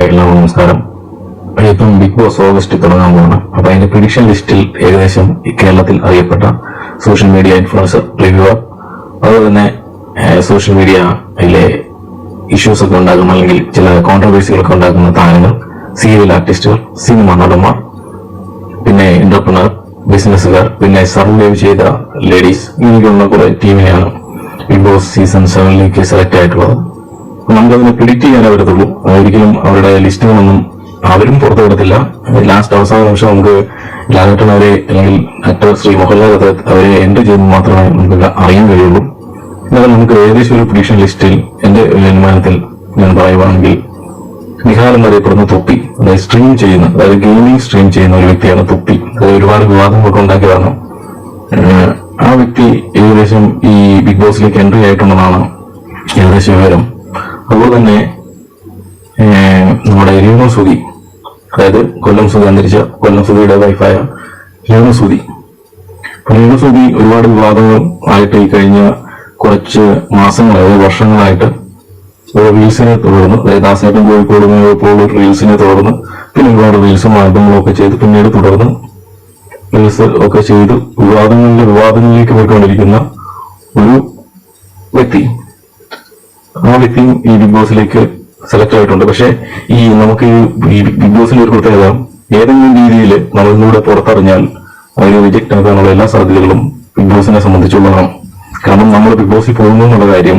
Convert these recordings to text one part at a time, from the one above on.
എല്ലാവർക്കും നമസ്കാരം. ഇപ്പം ബിഗ് ബോസ് ഓഗസ്റ്റ് തുടങ്ങാൻ പോകണം അപ്പൊ അതിന്റെ പ്രിഡിക്ഷൻ ലിസ്റ്റിൽ ഏകദേശം കേരളത്തിൽ അറിയപ്പെട്ട സോഷ്യൽ മീഡിയ ഇൻഫ്ലുവൻസർ റിവ്യൂവർ അതുപോലെ തന്നെ സോഷ്യൽ മീഡിയ അതിലെ ഇഷ്യൂസ് ഒക്കെ ഉണ്ടാക്കുന്ന അല്ലെങ്കിൽ ചില കോൺട്രവേഴ്സികളൊക്കെ ഉണ്ടാക്കുന്ന താരങ്ങൾ സീരിയൽ ആർട്ടിസ്റ്റുകൾ സിനിമ നടന്മാർ പിന്നെ എന്റർപ്രണർ ബിസിനസ്സുകാർ പിന്നെ സർവൈവ് ചെയ്ത ലേഡീസ് ഇങ്ങനെയൊക്കെയുള്ള കുറെ ടീമിനെയാണ് ബിഗ് ബോസ് സീസൺ സെവനിലേക്ക് സെലക്ട് ആയിട്ടുള്ളത്. അപ്പൊ നമുക്കതിനെ പ്രിഡിക്റ്റ് ചെയ്യാനേ പറ്റത്തുള്ളൂ. ഒരിക്കലും അവരുടെ ലിസ്റ്റുകളൊന്നും അവരും പുറത്തു വിടത്തില്ല. ലാസ്റ്റ് അവസാന നിമിഷം നമുക്ക് ലാലേട്ടൻ അവരെ അല്ലെങ്കിൽ ആക്ടർ ശ്രീ മോഹൻലാൽ അവരെ എൻഡ് ചെയ്ത് മാത്രമേ നമുക്ക് അറിയാൻ കഴിയുള്ളൂ. എന്നാലും നമുക്ക് ഏകദേശം ഒരു പ്രിഡിക്ഷൻ ലിസ്റ്റിൽ എന്റെ അനുമാനത്തിൽ ഞാൻ പറയുവാണെങ്കിൽ നിഹാൽ എന്നറിയപ്പെടുന്ന തൊപ്പി അതായത് സ്ട്രീം ചെയ്യുന്ന അതായത് ഗെയിമിംഗ് സ്ട്രീം ചെയ്യുന്ന ഒരു വ്യക്തിയാണ് തൊപ്പി. അത് ഒരുപാട് വിവാദങ്ങളൊക്കെ ഉണ്ടാക്കിയതാണ് ആ വ്യക്തി ഏകദേശം ഈ ബിഗ് ബോസിലേക്ക് എൻട്രി ആയിട്ടുണ്ടെന്നാണ് ഏകദേശം വിവരം. അതുപോലെ തന്നെ നമ്മുടെ രേണു സുതി അതായത് കൊല്ലം സുതി അന്തരിച്ച കൊല്ലം സുതിയുടെ വൈഫായ രേണു സുതി രേണു സുതി ഒരുപാട് വിവാദങ്ങൾ ആയിട്ട് ഈ കഴിഞ്ഞ കുറച്ച് മാസങ്ങൾ അതായത് വർഷങ്ങളായിട്ട് റീൽസിനെ തുടർന്ന് അതായത് ദാസേട്ടൻ കോഴിക്കോട് പോലുള്ള റീൽസിനെ തുടർന്ന് പിന്നെ ഒരുപാട് റീൽസും ആൽബങ്ങളും ഒക്കെ ചെയ്ത് പിന്നീട് തുടർന്ന് റീൽസ് ഒക്കെ ചെയ്ത് വിവാദങ്ങളിലെ വിവാദങ്ങളിലേക്ക് പോയിക്കൊണ്ടിരിക്കുന്ന ഒരു വ്യക്തി. വ്യക്തിയും ഈ ബിഗ് ബോസിലേക്ക് സെലക്ട് ആയിട്ടുണ്ട്. പക്ഷെ ഈ നമുക്ക് ഈ ബിഗ് ബോസിന്റെ ഒരു പ്രത്യേകത ഏതെങ്കിലും രീതിയിൽ നമ്മളിലൂടെ പുറത്തറിഞ്ഞാൽ അതിന് റിജക്ട് ആക്കാനുള്ള എല്ലാ സാധ്യതകളും ബിഗ് ബോസിനെ സംബന്ധിച്ചുള്ളതാണ്. കാരണം നമ്മൾ ബിഗ് ബോസിൽ പോകുന്നു എന്നുള്ള കാര്യം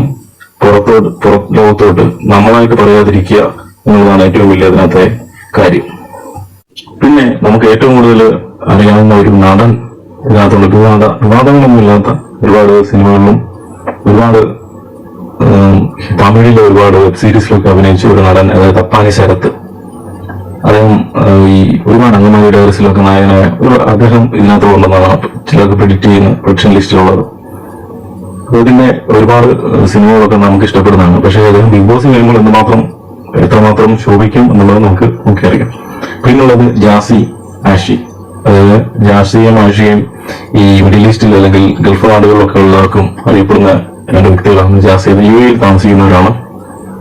പുറത്തോട്ട് പുറം ലോകത്തോട്ട് നമ്മളായിട്ട് പറയാതിരിക്കുക എന്നുള്ളതാണ് ഏറ്റവും വലിയ അതിനകത്തെ കാര്യം. പിന്നെ നമുക്ക് ഏറ്റവും കൂടുതൽ അറിയാവുന്ന ഒരു നടൻ ഇതിനകത്തുള്ള വിവാദ വിവാദങ്ങളൊന്നും ഇല്ലാത്ത ഒരുപാട് സിനിമകളിലും ഒരുപാട് ഉം, തമിഴിലെ ഒരുപാട് വെബ് സീരീസിലൊക്കെ അഭിനയിച്ച ഒരു നടൻ അതായത് തപ്പാനി ശരത്ത് അദ്ദേഹം ഈ ഒരുപാട് അംഗമായി ഡയറസിലൊക്കെ നായകനായ ഒരു അദ്ദേഹം ഇതിനകത്ത് കൊണ്ടുവന്നതാണ് ചിലർക്ക് പ്രിഡിക്ട് ചെയ്യുന്ന പ്രൊഡക്ഷൻ ലിസ്റ്റിലുള്ളത് അദ്ദേഹത്തിന്റെ ഒരുപാട് സിനിമകളൊക്കെ നമുക്ക് ഇഷ്ടപ്പെടുന്നതാണ്. പക്ഷേ അദ്ദേഹം ബിഗ് ബോസ് കഴിയുമ്പോൾ എന്തുമാത്രം എത്രമാത്രം ശോഭിക്കും എന്നുള്ളത് നമുക്ക് നോക്കിയറിയാം. പിന്നുള്ളത് ജാസി ആഷി. അതായത് ജാസിയും ആഷിയും ഈ മിഡിൽ ഈസ്റ്റിൽ അല്ലെങ്കിൽ ഗൾഫ് നാടുകളിലൊക്കെ ഉള്ളവർക്കും അറിയപ്പെടുന്ന രണ്ട് വ്യക്തികളാണ് ജാസി യു എയിൽ താമസിക്കുന്നവരാണ്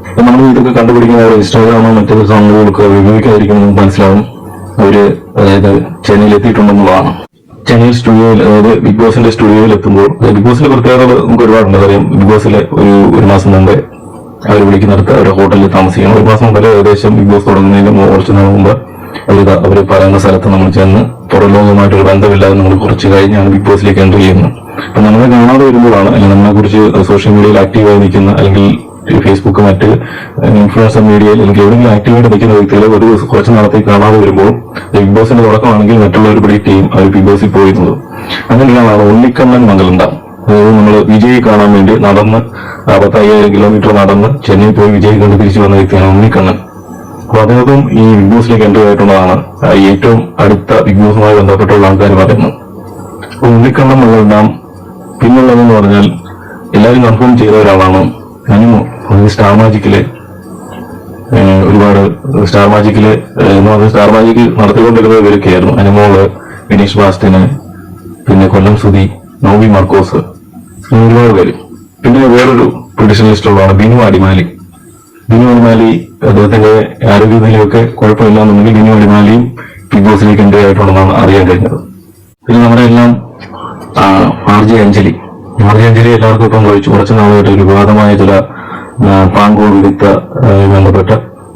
അപ്പൊ നമ്മൾ ഇതൊക്കെ കണ്ടുപിടിക്കുന്ന അവർ ഇൻസ്റ്റാഗ്രാമോ മറ്റൊരു സംഭവങ്ങളൊക്കെ ഉപയോഗിക്കാതിരിക്കും മനസ്സിലാവും അവർ അതായത് ചെന്നൈയിൽ എത്തിയിട്ടുണ്ടെന്നുള്ളതാണ്. ചെന്നൈ സ്റ്റുഡിയോയിൽ അതായത് ബിഗ് ബോസിന്റെ സ്റ്റുഡിയോയിൽ എത്തുമ്പോൾ ബിഗ് ബോസിന്റെ പ്രത്യേകതകൾ നമുക്ക് ഒരുപാടുണ്ട് അറിയാം ബിഗ് ബോസിലെ ഒരു ഒരു മാസം മുമ്പേ അവർ വിളിക്കുന്നിടത്ത് അവരുടെ ഹോട്ടലിൽ താമസിക്കണം. ഒരു മാസം മുമ്പ് ഏകദേശം ബിഗ് ബോസ് തുടങ്ങുന്നതിന് കുറച്ച് നാൾ മുമ്പ് അവർ അവർ പറയുന്ന സ്ഥലത്ത് നമ്മൾ ചെന്ന് പുറം ലോകവുമായിട്ടൊരു ബന്ധമില്ലാതെ നമ്മൾ കുറച്ച് കഴിഞ്ഞാണ് ബിഗ് ബോസിലേക്ക് എൻട്രി ചെയ്യുന്നത്. അപ്പൊ നമ്മളെ കാണാതെ വരുമ്പോഴാണ് അല്ലെങ്കിൽ നമ്മളെ കുറിച്ച് സോഷ്യൽ മീഡിയയിൽ ആക്റ്റീവായി നിൽക്കുന്ന അല്ലെങ്കിൽ ഫേസ്ബുക്ക് മറ്റ് ഇൻഫ്ലുവൻസർ മീഡിയയിൽ അല്ലെങ്കിൽ എവിടെയെങ്കിലും ആക്റ്റീവായിട്ട് നിൽക്കുന്ന വ്യക്തികളെ ഒരു കുറച്ച് നാളത്തേക്ക് കാണാതെ വരുമ്പോൾ ബിഗ് ബോസിന്റെ തുടക്കമാണെങ്കിൽ മറ്റുള്ളവർ പ്രിഡിക്ട് ടീം അവർ ബിഗ് ബോസിൽ പോയിരുന്നത് അങ്ങനെയാണ് ഉണ്ണിക്കണ്ണൻ മംഗലണ്ട അതായത് നമ്മൾ വിജയി കാണാൻ വേണ്ടി നടന്ന് പത്തയ്യായിരം കിലോമീറ്റർ നടന്ന് ചെന്നൈ പോയി വിജയ് കണ്ട് തിരിച്ചു വന്ന വ്യക്തിയാണ് ഉണ്ണിക്കണ്ണൻ. അപ്പൊ അദ്ദേഹം ഈ ബിഗ് ബോസിലേക്ക് എൻട്രി ആയിട്ടുള്ളതാണ് ഏറ്റവും അടുത്ത ബിഗ് ബോസുമായി ബന്ധപ്പെട്ടുള്ള ആൾക്കാർ പറയുന്നത്. ഉണ്ണിക്കണ്ണൻ മംഗലുണ്ടാം പിന്നുള്ളതെന്ന് പറഞ്ഞാൽ എല്ലാവരും കൺഫേം ചെയ്ത ഒരാളാണ്. ഞാനും സ്റ്റാർ മാജിക്കിലെ ഒരുപാട് സ്റ്റാർ മാജിക്കിൽ സ്റ്റാർ മാജിക് നടത്തിക്കൊണ്ടിരുന്നത് ഇവരൊക്കെയായിരുന്നു. അനുമോൾ വിനീഷ് ബാസ്റ്റിന് പിന്നെ കൊല്ലം സുധി നോബി മർക്കോസ് ഒരുപാട് പേര്. പിന്നെ വേറൊരു പ്രൊഡിഷൻ ലിസ്റ്റുള്ളതാണ് ബിനു അടിമാലി. ബിനു അടിമാലി അദ്ദേഹത്തിന്റെ ആരോഗ്യനിലയൊക്കെ കുഴപ്പമില്ലാന്നുണ്ടെങ്കിൽ ബിനു അടിമാലിയും ബിഗ് ബോസിലേക്ക് എൻട്രി ആയിട്ടുണ്ടെന്നാണ് അറിയാൻ കഴിഞ്ഞത്. പിന്നെ നമ്മുടെ എല്ലാം R J Anjali. RJ Anjali എല്ലാവർക്കും ഇപ്പം കഴിച്ചു. കുറച്ച് നാളായിട്ട് ഒരു വിവാദമായ ചില പാങ്കോ വിരുദ്ധ ബന്ധപ്പെട്ട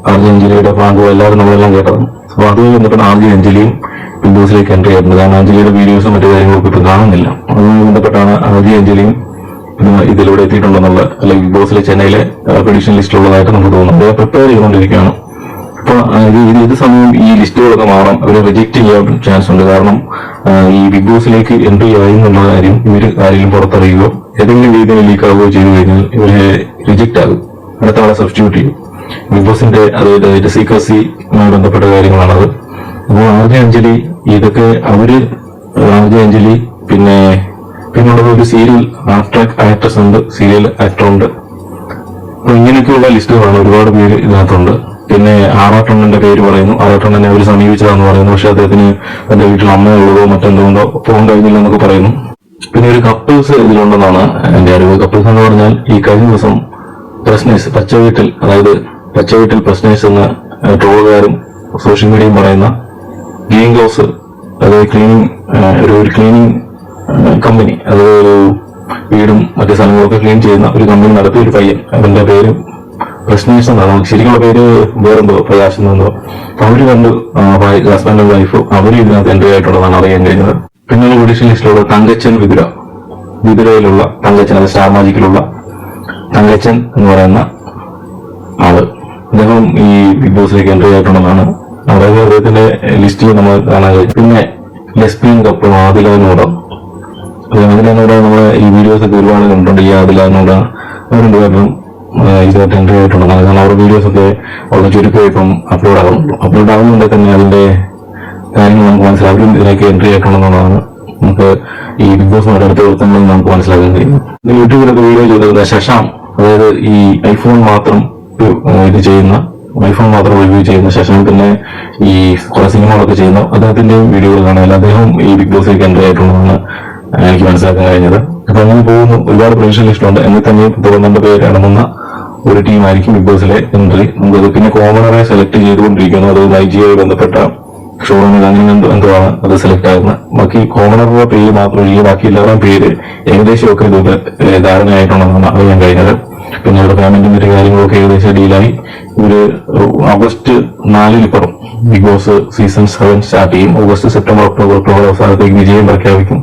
ആർ അഞ്ജലിയുടെ പാങ്കോ എല്ലാവരും നമ്മളെല്ലാം കേട്ടതാണ്. അപ്പൊ അത് ബന്ധപ്പെട്ട ആർജി അഞ്ജലിയും ബിഗ് ബോസിലേക്ക് എൻട്രി ആയിട്ടുണ്ട്. കാരണം അഞ്ജലിയുടെ വീഡിയോസും മറ്റു കാര്യങ്ങളൊക്കെ ഇപ്പം കാണുന്നില്ല. അതുമായി ബന്ധപ്പെട്ടാണ് ആർജി അഞ്ജലിയും ഇതിലൂടെ എത്തിയിട്ടുണ്ടെന്നുള്ള അല്ലെങ്കിൽ ബിഗ് ബോസിലെ ചെന്നൈയിലെ പ്രഡിഷൻ ലിസ്റ്റിലുള്ളതായിട്ട് നമുക്ക് തോന്നുന്നു പ്രിപ്പയർ ചെയ്തുകൊണ്ടിരിക്കുകയാണ്. ഇത് ഇത് സമയം ഈ ലിസ്റ്റുകളൊക്കെ മാറാം. അവരെ റിജക്ട് ചെയ്യാൻ ചാൻസ് ഉണ്ട്. കാരണം ഈ ബിഗ് ബോസിലേക്ക് എൻട്രി ആയി എന്നുള്ള കാര്യം ഇവർ ആരെങ്കിലും പുറത്തറിയുകയോ ഏതെങ്കിലും രീതിയിൽ ലീക്ക് ആവുകയോ ചെയ്തു കഴിഞ്ഞാൽ ഇവരെ റിജക്ട് ആകും. അടുത്ത ആളെ സബ്സ്റ്റിറ്റ്യൂട്ട് ചെയ്യും. ബിഗ് ബോസിന്റെ അതായത് സീക്രസിയുമായി ബന്ധപ്പെട്ട കാര്യങ്ങളാണത്. അപ്പോൾ ആർജെ അഞ്ജലി ഇതൊക്കെ അവർ ആർജെ അഞ്ജലി പിന്നെ പിന്നുള്ളത് ഒരു സീരിയൽ ആക്ട്രസ് ഉണ്ട്. സീരിയൽ ആക്ടർ ഉണ്ട്. അപ്പൊ ഇങ്ങനെയൊക്കെയുള്ള ലിസ്റ്റുകളാണ് ഒരുപാട് പേര് ഇതിനകത്തുണ്ട്. പിന്നെ ആറാട്ടണ്ണന്റെ പേര് പറയുന്നു. ആറാട്ടണ്ണനെ അവർ സമീപിച്ചതാണെന്ന് പറയുന്നു. പക്ഷെ അദ്ദേഹത്തിന് തന്റെ വീട്ടിൽ അമ്മയുള്ളതോ മറ്റെന്തുകൊണ്ടോ പോകാൻ കഴിഞ്ഞില്ല എന്നൊക്കെ പറയുന്നു. പിന്നെ ഒരു കപ്പിൾസ് ഇതിലുണ്ടെന്നാണ് എന്റെ അറിവ്. കപ്പിൾസ് എന്ന് പറഞ്ഞാൽ ഈ കഴിഞ്ഞ ദിവസം പ്രശ്നേഴ്സ് പച്ച വീട്ടിൽ അതായത് പച്ച വീട്ടിൽ പ്രശ്നേഴ്സ് എന്ന ട്രോളുകാരും സോഷ്യൽ മീഡിയയും പറയുന്ന ഗെയിം ഗ്ലോസ് അതായത് ക്ലീനിങ് ഒരു ക്ലീനിങ് കമ്പനി അതായത് വീടും മറ്റു സ്ഥലങ്ങളൊക്കെ ക്ലീൻ ചെയ്യുന്ന ഒരു കമ്പനി നടത്തിയ ഒരു പയ്യൻ. അവന്റെ പേര് പ്രശ്നേഷ് എന്നാണ് ശരിക്കുള്ള പേര് വേറെന്തോ പ്രകാശ് എന്നോ അപ്പൊ അവർ കണ്ട് ഹസ്ബൻഡും വൈഫും അവർ ഇതിനകത്ത് എൻട്രി ആയിട്ടുള്ളതാണ് അറിയാൻ കഴിഞ്ഞത്. പിന്നെയുള്ള ജുഡീഷ്യൽ ലിസ്റ്റിലുള്ള തങ്കച്ചൻ വിതുര. വിതുരയിലുള്ള തങ്കച്ചൻ അത് സ്റ്റാർ മാജിക്കിലുള്ള തങ്കച്ചൻ എന്ന് പറയുന്ന ആൾ. അദ്ദേഹം ഈ ബിഗ് ബോസിലേക്ക് എൻട്രി ആയിട്ടുണ്ടെന്നാണ് അതായത് അദ്ദേഹത്തിന്റെ ലിസ്റ്റിൽ നമ്മൾ കാണാൻ കഴിയും. പിന്നെ ലെസ്ബിയൻ കപ്പ് ആദിലോടം അതിലോടെ നമ്മൾ ഈ വീഡിയോസ് ഒക്കെ ഒരുപാട് കണ്ടിട്ടുണ്ട്. ഈ ആദിലനോട് അവരുണ്ട് പേരിലും ഇതായിട്ട് എൻട്രി ആയിട്ടുണ്ടെന്നാണ് കാരണം അവരുടെ വീഡിയോസ് ഒക്കെ വളരെ ചുരുക്കമായിട്ടും അപ്ലോഡ് ആകുന്നുള്ളൂ അപ്ലോഡ് ആകുന്നുണ്ടെങ്കിൽ തന്നെ അതിന്റെ കാര്യങ്ങൾ നമുക്ക് മനസ്സിലാവും അവരും ഇതിലേക്ക് എൻട്രി ആക്കണമെന്നുള്ളതാണ് നമുക്ക് ഈ ബിഗ് ബോസ് അടുത്ത വൃത്തങ്ങളിൽ നമുക്ക് മനസ്സിലാക്കാൻ കഴിയും യൂട്യൂബിലൊക്കെ വീഡിയോ ചെയ്തത് ശശാം അതായത് ഈ ഐഫോൺ മാത്രം ഇത് ചെയ്യുന്ന ഐഫോൺ മാത്രം റിവ്യൂ ചെയ്യുന്ന ശേഷം പിന്നെ ഈ കുറെ സിനിമകളൊക്കെ ചെയ്യുന്ന അദ്ദേഹത്തിന്റെയും വീഡിയോകൾ കാണാൻ അദ്ദേഹം ഈ ബിഗ് ബോസിലേക്ക് എൻട്രി ആയിട്ടുള്ളതാണ് എനിക്ക് മനസ്സിലാക്കാൻ കഴിഞ്ഞത്. അപ്പൊ അങ്ങനെ പോകുന്നു. ഒരുപാട് പ്രൊഫഷണൽ ഇഷ്ടമുണ്ട്. എന്നിൽ തന്നെ പന്ത്രണ്ട് പേര് അടങ്ങുന്ന ഒരു ടീമായിരിക്കും ബിഗ് ബോസിലെ എൻട്രി നമുക്കത് പിന്നെ കോമണറെ സെലക്ട് ചെയ്തുകൊണ്ടിരിക്കുന്നു. അത് നൈജിയുമായി ബന്ധപ്പെട്ട ഷോറൂമിൽ അങ്ങനെ എന്തോ എന്തോ ആണ് അത് സെലക്ട് ആകുന്നത്. ബാക്കി കോമണറുടെ പേര് മാത്രം ഈ ബാക്കി എല്ലാവരുടെയും പേര് ഏകദേശം ഒക്കെ ഇത് ഏഹ് ധാരണയായിട്ടുണ്ടെന്നാണ് അറിയാൻ കഴിഞ്ഞത് പിന്നെ അവിടെ പേയ്മെന്റും മറ്റു കാര്യങ്ങളൊക്കെ ഏകദേശം ഡീലായി ഒരു August നാലിനിപ്പുറം big boss season seven start ചെയ്യും. ഓഗസ്റ്റ് സെപ്റ്റംബർ ഒക്ടോബർ ഒക്ടോബർ അവസാനത്തേക്ക് വിജയം പ്രഖ്യാപിക്കും.